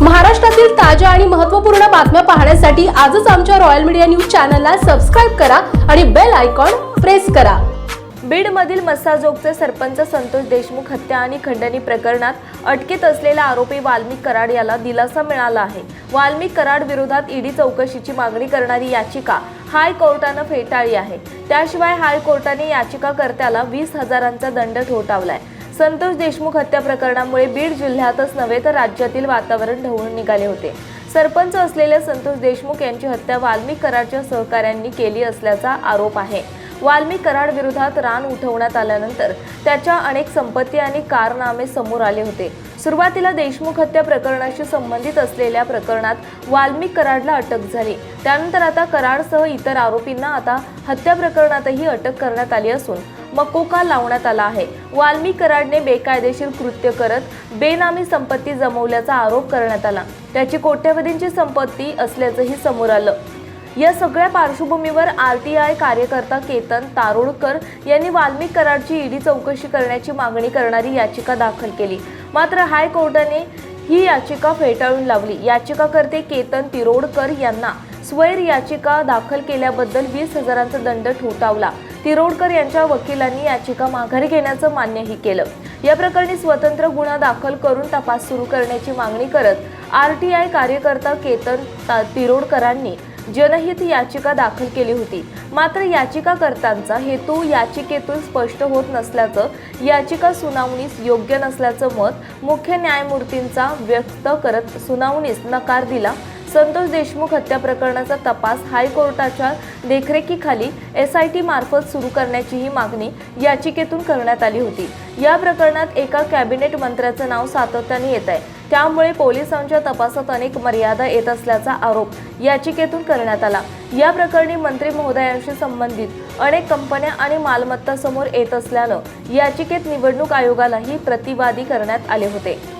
महाराष्ट्रातील ताज्या आणि महत्त्वपूर्ण बातम्या पाहण्यासाठी आजच आमच्या रॉयल मीडिया न्यूज चॅनलला सबस्क्राईब करा आणि बेल आयकॉन प्रेस करा. बीडमधील मस्साजोगचे सरपंच संतोष देशमुख हत्या आणि खंडणी प्रकरणात अटकेत असलेला आरोपी वाल्मिक कराड याला दिलासा मिळाला आहे. वाल्मिक कराड विरोधात ईडी चौकशीची मागणी करणारी याचिका हायकोर्टानं फेटाळली आहे. त्याशिवाय हायकोर्टाने याचिकाकर्त्याला वीस हजारांचा दंड ठोठावलाय. संतोष देशमुख हत्या प्रकरणामुळे बीड जिल्ह्यातच नव्हे तर राज्यातील वातावरण ढवळून निघाले होते. सरपंच असलेल्या संतोष देशमुख यांची हत्या वाल्मिक कराडच्या सहकाऱ्यांनी केली असल्याचा आरोप आहे. वाल्मिक कराड विरोधात रान उठवण्यात आल्यानंतर त्याच्या अनेक संपत्ती आणि कारनामे समोर आले होते. सुरुवातीला देशमुख हत्या प्रकरणाशी संबंधित असलेल्या प्रकरणात वाल्मिक कराडला अटक झाली. त्यानंतर आता कराडसह इतर आरोपींना आता हत्या प्रकरणातही अटक करण्यात आली असून मकोका लावण्यात आला आहे. वाल्मी कराडने बेकायदेशीर कृत्य करत बेनामी संपत्ती जमवल्याचा आरोप करण्यात आला. त्याची कोट्यवधींची संपत्ती असल्याचंही समोर आलं. या सगळ्या पार्श्वभूमीवर आर टी आय कार्यकर्ता केतन तारोडकर यांनी वाल्मी कराडची ईडी चौकशी करण्याची मागणी करणारी याचिका दाखल केली. मात्र हायकोर्टाने ही याचिका फेटाळून लावली. याचिकाकर्ते केतन तिरोडकर यांना स्वैर याचिका दाखल केल्याबद्दल वीस हजारांचा दंड ठोठावला. तिरोडकर यांच्या वकिलांनी याचिका माघारी घेण्याचं मान्यही केलं. या प्रकरणी स्वतंत्र गुन्हा दाखल करून तपास सुरू करण्याची मागणी करत आर टी आय कार्यकर्ता केतन तिरोडकरांनी जनहित याचिका दाखल केली होती. मात्र याचिकाकर्त्यांचा हेतू याचिकेतून स्पष्ट होत नसल्याचं याचिका सुनावणीस योग्य नसल्याचं मत मुख्य न्यायमूर्तींचा व्यक्त करत सुनावणीस नकार दिला संतोष देशमुख हत्या प्रकरणाचा तपास हायकोर्टाच्या देखरेखीखाली एस आय टी मार्फत सुरू करण्याचीही मागणी याचिकेतून करण्यात आली होती. या प्रकरणात एका कॅबिनेट मंत्र्याचं नाव सातत्याने येत आहे. त्यामुळे पोलिसांच्या तपासात अनेक मर्यादा येत असल्याचा आरोप याचिकेतून करण्यात आला. या प्रकरणी मंत्री महोदयांशी संबंधित अनेक कंपन्या आणि मालमत्ता समोर येत असल्यानं याचिकेत निवडणूक आयोगालाही प्रतिवादी करण्यात आले होते.